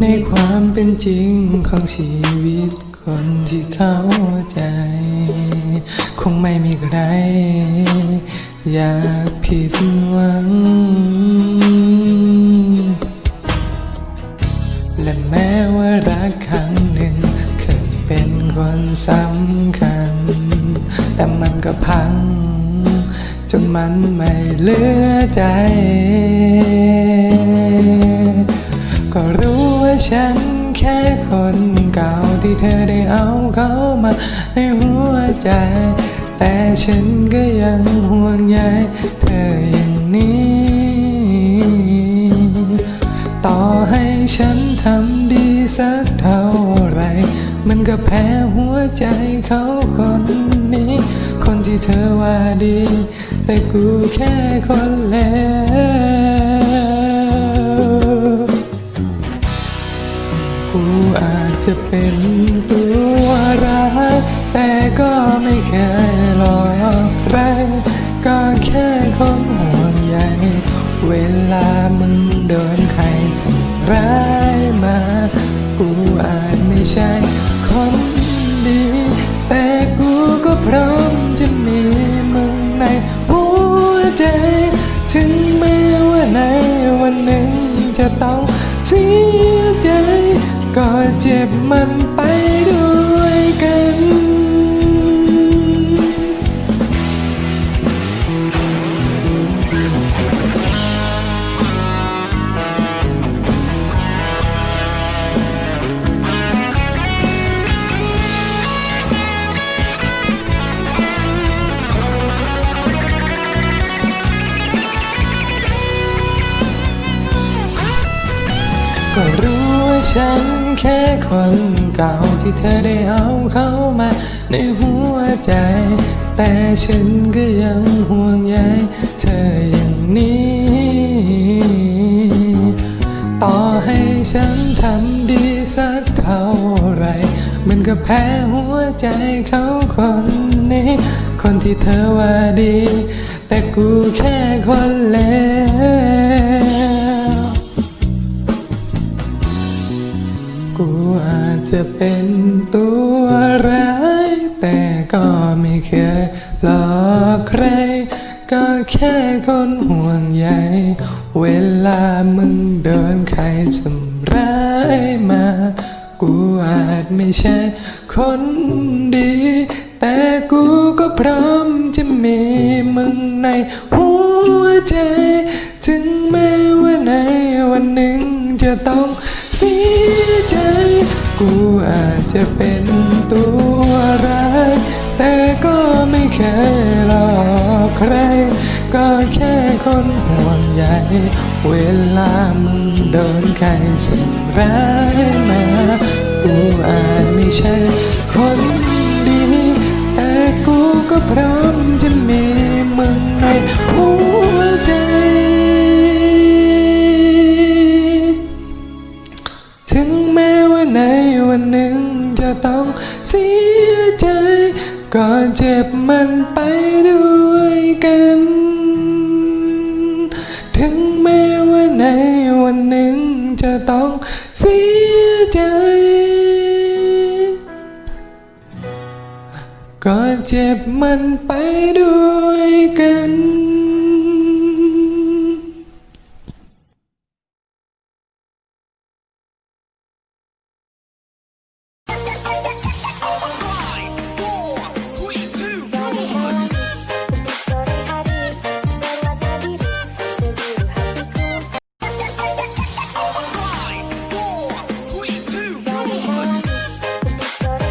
ในความเป็นจริงของชีวิตคนที่เข้าใจ คงไม่มีใคร อยากผิดหวัง และแม้ว่ารักครั้งหนึ่งเคยเป็นคนสำคัญ แต่มันก็พัง จนมันไม่เหลือใจ เธอได้เอาเขามาในหัวใจ แต่ฉันก็ยังห่วงใยเธออย่างนี้ ต่อให้ฉันทำดีสักเท่าไร มันก็แพ้หัวใจเขาคนนี้ คนที่เธอว่าดี แต่กูแค่คนเลว จะเป็นตัวร้ายแต่ก็ไม่เคยหลอกใครก็แค่คนห่วงใยเวลามึงโดนใครทำร้ายมา กูอาจไม่ใช่คนดี แต่กูก็พร้อมจะมีมึงในหัวใจ ถึงแม้ว่าในวันหนึ่งจะต้องเสียใจ ก็เจ็บมันไปด้วยกันก็รู้ว่าฉัน แค่คนเก่าที่เธอได้เอาเข้ามา ในหัวใจ แต่ฉันก็ยังห่วงใยเธออย่างนี้ ต่อให้ฉันทำดีสักเท่าไร มันก็แพ้หัวใจเขาคนนี้ คนที่เธอว่าดี แต่กูแค่คนเลว จะเป็นตัวร้ายแต่ก็ไม่เคยหลอกใคร ก็แค่คนห่วงใยเวลามึงโดนใครทำร้ายมา กูอาจไม่ใช่คนดี แต่กูก็พร้อมจะมีมึงในหัวใจ ถึงแม้ว่าในวันหนึ่งจะต้องเสีย กูอาจจะเป็นตัวร้ายแต่ก็ไม่เคยหลอกใคร ก็แค่คนห่วงใยเวลามึงโดนใครทำร้ายมากูอาจไม่ใช่คนดี แต่กูก็พร้อมจะมีมึงในหัว่ในวันหนึ่งจะต้องเสียใจก็เจ็บมันไปด้วยกัน ถึงแม้ว่าในวันหนึ่งจะต้องเสียใจก็เจ็บมันไปด้วยกัน